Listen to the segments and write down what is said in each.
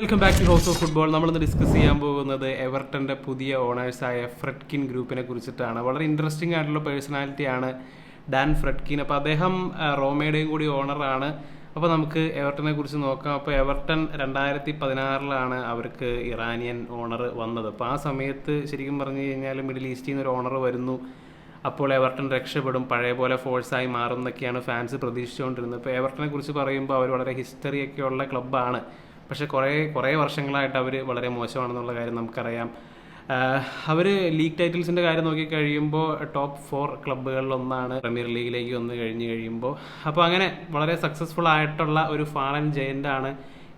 Welcome back to house of football നമ്മളിന്ന് discuss ചെയ്യാൻ പോകുന്നത് എവർട്ടന്റെ പുതിയ ഓണേഴ്സായ ഫ്രെഡ്കിൻ ഗ്രൂപ്പിനെ കുറിച്ചിട്ടാണ്. വളരെ ഇൻട്രസ്റ്റിംഗ് ആയിട്ടുള്ള പേഴ്സണാലിറ്റിയാണ് ഡാൻ ഫ്രെഡ്കിൻ. അപ്പോൾ അദ്ദേഹം റോമയുടെയും കൂടി ഓണറാണ് അപ്പോൾ നമുക്ക് എവർട്ടനെ കുറിച്ച് നോക്കാം. അപ്പോൾ എവർട്ടൺ രണ്ടായിരത്തി പതിനാറിലാണ് അവർക്ക് ഇറാനിയൻ ഓണർ വന്നത്. അപ്പോൾ ആ സമയത്ത് ശരിക്കും പറഞ്ഞു കഴിഞ്ഞാൽ മിഡിൽ ഈസ്റ്റിൽ നിന്ന് ഒരു ഓണർ വരുന്നു. അപ്പോൾ എവർട്ടൺ രക്ഷപ്പെടും. പഴയ പോലെ ഫോഴ്സായി മാറും എന്നൊക്കെയാണ് ഫാൻസ് പ്രതീക്ഷിച്ചുകൊണ്ടിരുന്നത്. ഇപ്പോൾ എവർട്ടനെ കുറിച്ച് പറയുമ്പോൾ അവർ വളരെ ഹിസ്റ്ററി ഒക്കെ ഉള്ള ക്ലബ്ബാണ് പക്ഷേ കുറേ കുറേ വർഷങ്ങളായിട്ട് അവർ വളരെ മോശമാണെന്നുള്ള കാര്യം നമുക്കറിയാം. അവർ ലീഗ് ടൈറ്റിൽസിന്റെ കാര്യം നോക്കി കഴിയുമ്പോൾ ടോപ്പ് ഫോർ ക്ലബ്ബുകളിലൊന്നാണ് പ്രീമിയർ ലീഗിലേക്ക് വന്ന് കഴിഞ്ഞ് കഴിയുമ്പോൾ അപ്പോൾ അങ്ങനെ വളരെ സക്സസ്ഫുൾ ആയിട്ടുള്ള ഒരു ഫാളൻ ജയന്റാണ്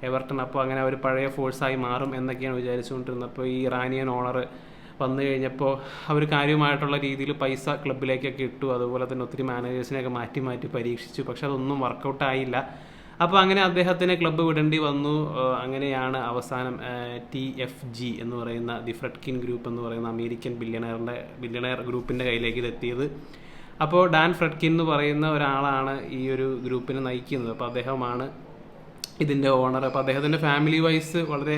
എവർട്ടൺ. അപ്പോൾ അങ്ങനെ അവർ പഴയ ഫോഴ്സായി മാറും എന്നൊക്കെയാണ് വിചാരിച്ചുകൊണ്ടിരുന്നത്. അപ്പോൾ ഈ ഇറാനിയൻ ഓണർ വന്നു കഴിഞ്ഞപ്പോൾ അവർ കാര്യമായിട്ടുള്ള രീതിയിൽ പൈസ ക്ലബിലേക്കൊക്കെ ഇട്ടു. അതുപോലെ തന്നെ ഒത്തിരി മാനേജേഴ്സിനെയൊക്കെ മാറ്റി മാറ്റി പരീക്ഷിച്ചു. പക്ഷെ അതൊന്നും വർക്കൗട്ട് ആയില്ല. അപ്പോൾ അങ്ങനെ അദ്ദേഹത്തിന് ക്ലബ്ബ് വിടേണ്ടി വന്നു. അങ്ങനെയാണ് അവസാനം ടി എഫ് ജി എന്ന് പറയുന്ന ദി ഫ്രെഡ്കിൻ ഗ്രൂപ്പ് എന്ന് പറയുന്ന അമേരിക്കൻ ബില്യണയറിന്റെ ബില്യണയർ ഗ്രൂപ്പിന്റെ കയ്യിലേക്ക് ഇതെത്തിയത് അപ്പോൾ ഡാൻ ഫ്രഡ്കിൻ എന്ന് പറയുന്ന ഒരാളാണ് ഈ ഒരു ഗ്രൂപ്പിനെ നയിക്കുന്നത്. അപ്പോൾ അദ്ദേഹമാണ് ഇതിന്റെ ഓണർ അപ്പോൾ അദ്ദേഹത്തിന്റെ ഫാമിലി വൈസ് വളരെ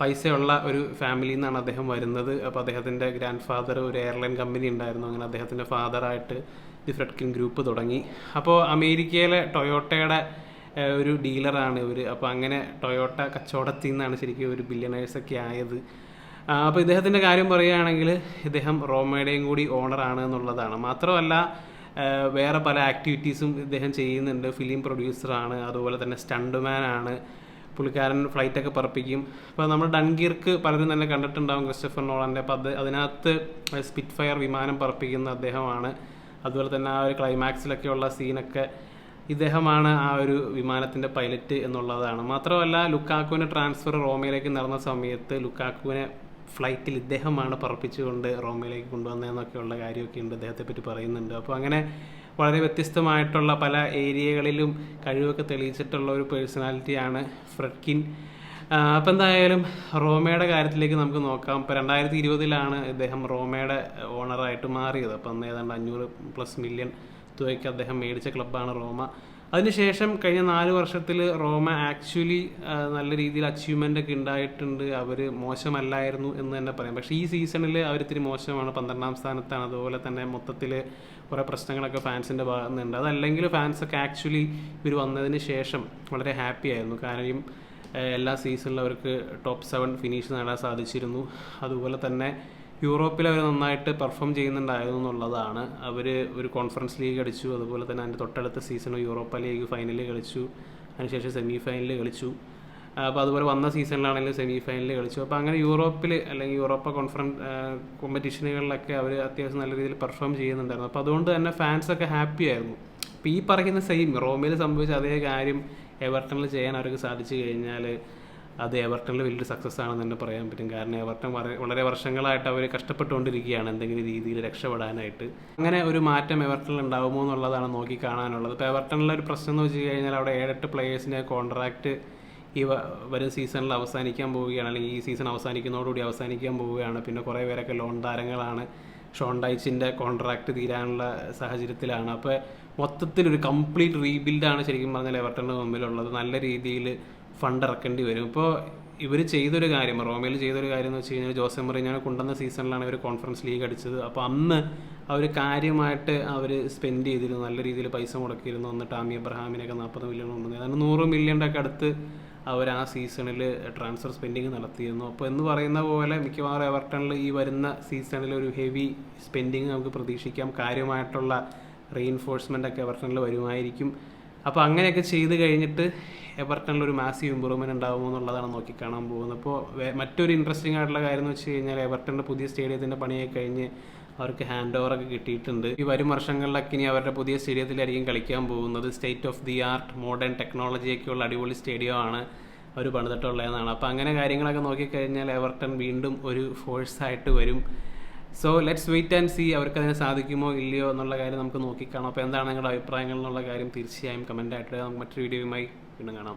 പൈസയുള്ള ഒരു ഫാമിലിയിൽ നിന്നാണ് അദ്ദേഹം വരുന്നത്. അപ്പോൾ അദ്ദേഹത്തിന്റെ ഗ്രാൻഡ് ഫാദർ ഒരു എയർലൈൻ കമ്പനി ഉണ്ടായിരുന്നു. അങ്ങനെ അദ്ദേഹത്തിന്റെ ഫാദറായിട്ട് ദി ഫ്രെഡ്കിൻ ഗ്രൂപ്പ് തുടങ്ങി. അപ്പോൾ അമേരിക്കയിലെ ടൊയോട്ടയുടെ ഒരു ഡീലറാണ് ഇവർ അപ്പോൾ അങ്ങനെ ടൊയോട്ട കച്ചവടത്തിൽ നിന്നാണ് ശരിക്കും ഒരു ബില്യണേഴ്സൊക്കെ ആയത്. അപ്പോൾ ഇദ്ദേഹത്തിന്റെ കാര്യം പറയുകയാണെങ്കിൽ ഇദ്ദേഹം റോമയുടെയും കൂടി ഓണറാണ് എന്നുള്ളതാണ്. മാത്രമല്ല വേറെ പല ആക്ടിവിറ്റീസും ഇദ്ദേഹം ചെയ്യുന്നുണ്ട്. ഫിലിം പ്രൊഡ്യൂസറാണ് അതുപോലെ തന്നെ സ്റ്റണ്ട്മാൻ ആണ്. പുള്ളിക്കാരൻ ഫ്ലൈറ്റൊക്കെ പറപ്പിക്കും. അപ്പോൾ നമ്മൾ ഡൺഗീർക്ക് പലരും തന്നെ കണ്ടിട്ടുണ്ടാവും ക്രിസ്റ്റഫർ നോളന്റെ. അപ്പോൾ അത് അതിനകത്ത് സ്പിറ്റ് ഫയർ വിമാനം പറപ്പിക്കുന്ന അദ്ദേഹമാണ്. അതുപോലെ തന്നെ ആ ഒരു ക്ലൈമാക്സിലൊക്കെയുള്ള സീനൊക്കെ ഇദ്ദേഹമാണ് ആ ഒരു വിമാനത്തിന്റെ പൈലറ്റ് എന്നുള്ളതാണ്. മാത്രമല്ല ലുക്കാക്കുവിന്റെ ട്രാൻസ്ഫർ റോമയിലേക്ക് നടന്ന സമയത്ത് ലുക്കാക്കുവിനെ ഫ്ലൈറ്റിൽ ഇദ്ദേഹമാണ് പറപ്പിച്ചുകൊണ്ട് റോമയിലേക്ക് കൊണ്ടുവന്നതെന്നൊക്കെയുള്ള കാര്യമൊക്കെ ഉണ്ട് അദ്ദേഹത്തെ പറ്റി പറയുന്നുണ്ട്. അപ്പോൾ അങ്ങനെ വളരെ വ്യത്യസ്തമായിട്ടുള്ള പല ഏരിയകളിലും കഴിവൊക്കെ തെളിയിച്ചിട്ടുള്ള ഒരു പേഴ്സണാലിറ്റിയാണ് ഫ്രെഡ്കിൻ. അപ്പോൾ എന്തായാലും റോമയുടെ കാര്യത്തിലേക്ക് നമുക്ക് നോക്കാം. ഇപ്പോൾ രണ്ടായിരത്തി ഇരുപതിലാണ് ഇദ്ദേഹം റോമയുടെ ഓണറായിട്ട് മാറിയത്. അപ്പം ഏതാണ്ട് അഞ്ഞൂറ് പ്ലസ് മില്യൺ തുകയ്ക്ക് അദ്ദേഹം മേടിച്ച ക്ലബ്ബാണ് റോമ. അതിനുശേഷം കഴിഞ്ഞ നാല് വർഷത്തിൽ റോമ ആക്ച്വലി നല്ല രീതിയിൽ അച്ചീവ്മെന്റ് ഒക്കെ ഉണ്ടായിട്ടുണ്ട്. അവർ മോശമല്ലായിരുന്നു എന്ന് തന്നെ പറയാം. പക്ഷേ ഈ സീസണിൽ അവർ ഇത്തിരി മോശമാണ്. പന്ത്രണ്ടാം സ്ഥാനത്താണ്. അതുപോലെ തന്നെ മൊത്തത്തിൽ കുറേ പ്രശ്നങ്ങളൊക്കെ ഫാൻസിന്റെ ഭാഗത്തു നിന്നുണ്ട് അതല്ലെങ്കിൽ ഫാൻസൊക്കെ ആക്ച്വലി ഇവർ വന്നതിന് ശേഷം വളരെ ഹാപ്പി ആയിരുന്നു. ഏഹ് എല്ലാ സീസണിലും അവർക്ക് ടോപ്പ് സെവൻ ഫിനിഷ് നേടാൻ സാധിച്ചിരുന്നു. അതുപോലെ തന്നെ യൂറോപ്പിൽ അവർ നന്നായിട്ട് പെർഫോം ചെയ്യുന്നുണ്ടായിരുന്നു എന്നുള്ളതാണ്. അവർ ഒരു കോൺഫറൻസ് ലീഗ് കളിച്ചു. അതുപോലെ തന്നെ അതിന്റെ തൊട്ടടുത്ത സീസൺ യൂറോപ്പ ലീഗ് ഫൈനലിൽ കളിച്ചു. അതിനുശേഷം സെമി ഫൈനലിൽ കളിച്ചു. അപ്പോൾ അതുപോലെ വന്ന സീസണിലാണെങ്കിലും സെമി ഫൈനലിൽ കളിച്ചു. അപ്പോൾ അങ്ങനെ യൂറോപ്പിൽ അല്ലെങ്കിൽ യൂറോപ്പ കോൺഫറൻസ് കോമ്പറ്റീഷനുകളിലൊക്കെ അവർ അത്യാവശ്യം നല്ല രീതിയിൽ പെർഫോം ചെയ്യുന്നുണ്ടായിരുന്നു. അപ്പോൾ അതുകൊണ്ട് തന്നെ ഫാൻസൊക്കെ ഹാപ്പി ആയിരുന്നു. അപ്പോൾ ഈ പറയുന്ന സെയിം റോമിൽ സംഭവിച്ച അതേ കാര്യം എവർട്ടണിൽ ചെയ്യാൻ അവർക്ക് സാധിച്ചു കഴിഞ്ഞാൽ അത് എവർട്ടണിൽ വലിയൊരു സക്സസ് ആണെന്ന് തന്നെ പറയാൻ പറ്റും. കാരണം എവർട്ടൺ വളരെ വർഷങ്ങളായിട്ട് അവർ കഷ്ടപ്പെട്ടുകൊണ്ടിരിക്കുകയാണ് എന്തെങ്കിലും രീതിയിൽ രക്ഷപ്പെടാനായിട്ട്. അങ്ങനെ ഒരു മാറ്റം എവർട്ടണിൽ ഉണ്ടാകുമോ എന്നുള്ളതാണ് നോക്കി കാണാനുള്ളത് ഇപ്പോൾ എവർട്ടണിലെ ഒരു പ്രശ്നം എന്ന് വെച്ച് കഴിഞ്ഞാൽ അവിടെ ഏഴെട്ട് പ്ലേയേഴ്സിന്റെ കോൺട്രാക്റ്റ് ഈ വരും സീസണിൽ അവസാനിക്കാൻ പോവുകയാണ്. അല്ലെങ്കിൽ ഈ സീസൺ അവസാനിക്കുന്നതോടുകൂടി അവസാനിക്കാൻ പോവുകയാണ്. പിന്നെ കുറേ പേരൊക്കെ ലോൺ താരങ്ങളാണ്. ഷോൺ ഡൈച്ചിന്റെ കോൺട്രാക്റ്റ് തീരാനുള്ള സാഹചര്യത്തിലാണ്. അപ്പോൾ മൊത്തത്തിൽ ഒരു കംപ്ലീറ്റ് റീബിൽഡാണ് ശരിക്കും പറഞ്ഞാൽ എവർട്ടണിന് മുമ്പിലുള്ളത്. നല്ല രീതിയിൽ ഫണ്ട് ഇറക്കേണ്ടി വരും. ഇപ്പോൾ ഇവർ ചെയ്തൊരു കാര്യം റോമയിൽ ചെയ്തൊരു കാര്യം എന്ന് വെച്ച് കഴിഞ്ഞാൽ ജോസെ മറിഞ്ഞാണ് കൊണ്ടുവന്ന സീസണിലാണ് ഇവർ കോൺഫറൻസ് ലീഗ് അടിച്ചത്. അപ്പോൾ അന്ന് അവർ കാര്യമായിട്ട് അവർ സ്പെൻഡ് ചെയ്തിരുന്നു. നല്ല രീതിയിൽ പൈസ മുടക്കിയിരുന്നു. അന്ന് ടാമി അബ്രഹാമിനൊക്കെ നാൽപ്പത് മില്യൺ കൊണ്ടുവന്നു. അതിന് നൂറ് മില്യന്റെ ഒക്കെ അടുത്ത് അവർ ആ സീസണിൽ ട്രാൻസ്ഫർ സ്പെൻഡിങ് നടത്തിയിരുന്നു. അപ്പോൾ എന്ന് പറയുന്ന പോലെ മിക്കവാറും എവർട്ടണിൽ ഈ വരുന്ന സീസണിൽ ഒരു ഹെവി സ്പെൻഡിങ് നമുക്ക് പ്രതീക്ഷിക്കാം. കാര്യമായിട്ടുള്ള റീഇൻഫോഴ്സ്മെന്റ് ഒക്കെ എവർട്ടണിൽ വരുമായിരിക്കും. അപ്പോൾ അങ്ങനെയൊക്കെ ചെയ്ത് കഴിഞ്ഞിട്ട് എവർട്ടണിൽ ഒരു മാസീവ് ഇമ്പ്രൂവ്മെന്റ് ഉണ്ടാകുമോ എന്നുള്ളതാണ് നോക്കി കാണാൻ പോകുന്നത്. അപ്പോൾ മറ്റൊരു ഇൻട്രസ്റ്റിംഗ് ആയിട്ടുള്ള കാര്യം എന്ന് വെച്ച് കഴിഞ്ഞാൽ എവർട്ടന്റെ പുതിയ സ്റ്റേഡിയത്തിന്റെ പണിയെ കഴിഞ്ഞ് അവർക്ക് ഹാൻഡ് ഓവർ ഒക്കെ കിട്ടിയിട്ടുണ്ട്. ഈ വരും വർഷങ്ങളിലൊക്കെ ഇനി അവരുടെ പുതിയ സ്റ്റേഡിയത്തിലായിരിക്കും കളിക്കാൻ പോകുന്നത്. State of the art modern ടെക്നോളജിയൊക്കെയുള്ള അടിപൊളി സ്റ്റേഡിയോ സ്റ്റേഡിയമാണ് അവർ പണിതിട്ടുള്ളതെന്നാണ്. അപ്പോൾ അങ്ങനെ കാര്യങ്ങളൊക്കെ നോക്കിക്കഴിഞ്ഞാൽ എവർട്ടൺ വീണ്ടും ഒരു ഫോഴ്സായിട്ട് വരും. So let's wait and see അവർക്ക് അതിന് സാധിക്കുമോ ഇല്ലയോ എന്നുള്ള കാര്യം നമുക്ക് നോക്കിക്കാണാം. അപ്പോൾ എന്താണ് നിങ്ങളുടെ അഭിപ്രായങ്ങൾ എന്നുള്ള കാര്യം തീർച്ചയായും കമന്റ് ആയിട്ട് നമുക്ക് മറ്റൊരു വീഡിയോയുമായി വീണ്ടും കാണാം.